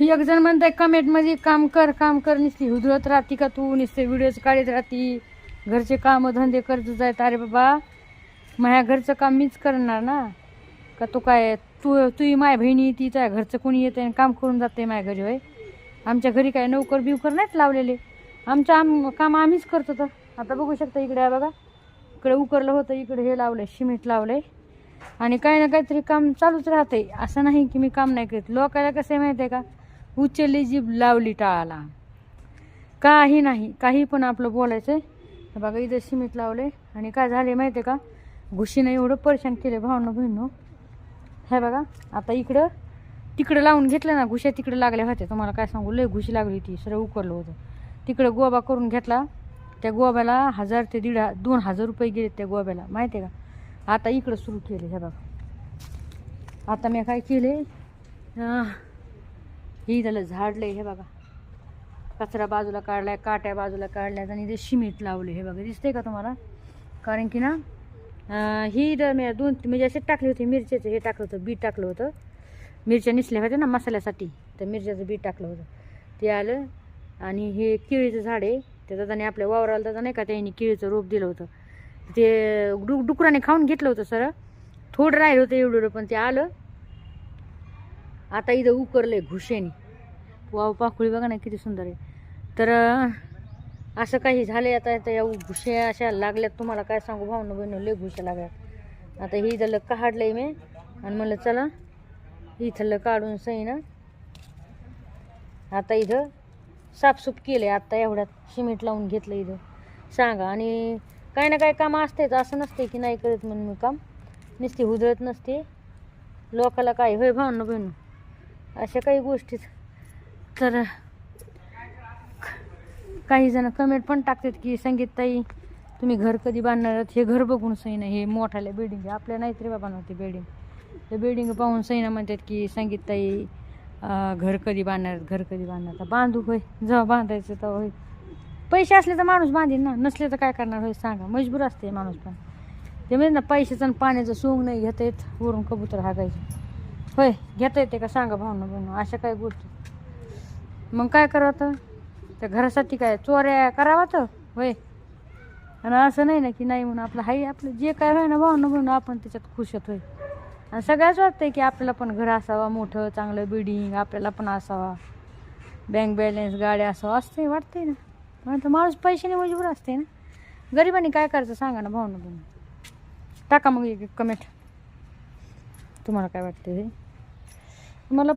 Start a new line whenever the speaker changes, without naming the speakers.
एक जण म्हणताय कमेंटमध्ये काम कर काम कर नुसती हुदरत राहती का तू? नुसते व्हिडिओज काढत राहती. घरचे काम धंदे करत जायत. अरे बाबा माझ्या घरचं काम मीच करणार ना? का तू काय तू तुही माय बहिणी ती त्या घरचं कोणी येते आणि काम करून जाते माझ्या घरी होय? आमच्या घरी काय नोकर बिवकर नाहीत लावलेले. आमचं आम काम आम्हीच करतो तर. आता बघू शकता इकडे आहे बघा. इकडे उकरलं होतं इकडे हे लावलं सिमेंट लावलंय. आणि काही ना काहीतरी काम चालूच राहते असं नाही की मी काम नाही करत. लोकायला कसं आहे माहिती आहे का? उचलली जीभ लावली टाळाला. काही नाही काही पण आपलं बोलायचं आहे. बघा इथं सिमेंट लावले. आणि काय झाले माहिती आहे का? घुशीनं एवढं परेशान केले भावनं बहिणं हे बघा आता इकडं तिकडं लावून घेतलं ना घुश्या तिकडं लागल्या होत्या. तुम्हाला काय सांगू? लय घुशी लागली ती सरळ उकरलं होतं. तिकडं गोबा करून घेतला. त्या गोब्याला हजार ते दीड हा- दोन हजार रुपये गेले त्या गोब्याला. माहिती आहे का? आता इकडं सुरू केले हे बघा. आता मी काय केले हे झालं झाडलं हे बघा. कचरा बाजूला काढलाय काट्या बाजूला काढल्यात आणि ते शिमीट लावले हे बघा. दिसतंय का तुम्हाला? कारण की ना ही इथं मी दोन म्हणजे असे टाकले होते मिरच्याचं हे टाकलं होतं बीट टाकलं होतं. मिरच्या निसल्या होत्या ना मसाल्यासाठी तर मिरच्याचं बीट टाकलं होतं. ते आलं आणि हे केळीचं झाड आहे त्या त्याने आपल्या वावराला त्याचा नाही का त्यांनी केळीचं रोप दिलं होतं. ते डु डुकराने खाऊन घेतलं होतं सर थोडं राहिलं होतं एवढं एवढं पण ते आलं. आता इथं उकरलंय घुशेनी. वाव पाखोळी बघा ना किती सुंदर आहे. तर असं काही झालंय आता आता या घुश्या अशा लागल्यात तुम्हाला काय सांगू? भावनं बहिणी लय घुश्या लागल्यात. आता ही इथलं काढलंय मी. आणि म्हणलं चला इथलं काढून सही ना. आता इथं साफसूफ आहे आत्ता एवढ्यात सिमेंट लावून घेतलं इथं. सांगा आणि काही ना काही काम असतेच असं नसते की नाही करत म्हणून मी काम. नुसती हुदळत नसते. लोकाला काय होय भावनं बहिणू अशा काही गोष्टीच तर काही जण कमेंट पण टाकतात की संगीतताई तुम्ही घर कधी बांधणार आहात? हे घर बघून सही हे मोठाले बिल्डिंग आपल्या नाहीत रे बाबा नव्हती बिल्डिंग ते बिल्डिंग पाहून सैना म्हणतात की संगीतताई घर कधी बांधणार घर कधी बांधणार तर बांधू होय. जेव्हा बांधायचं तेव्हा होय. पैसे असले तर माणूस बांधीन ना. नसले तर काय करणार होय? सांगा. मजबूर असते माणूस पण. ते म्हणजे ना पैशाचं आणि पाण्याचं सोंग नाही घेता येत. वरून कबूतर हाकायचं होय घेता येते का? सांगा भावना बनू अशा काही गोष्टी. मग काय करावं तर त्या घरासाठी काय चोऱ्या करावा तर होय. आणि असं नाही ना की नाही म्हणून आपलं हाय आपलं जे काय होय ना भावना म्हणून आपण त्याच्यात खुश होतोय आणि सगळ्याच वाटतंय की आपल्याला पण घर असावा मोठं चांगलं बिल्डिंग आपल्याला पण असावा. बँक बॅलन्स गाड्या असावं असते वाटतंय ना. म्हणतो माणूस पैशाने मजबूर असते ना. गरिबांनी काय करायचं सांगा ना भावना बनून टाका मग एक कमेंट तुम्हाला काय वाटतं हे mala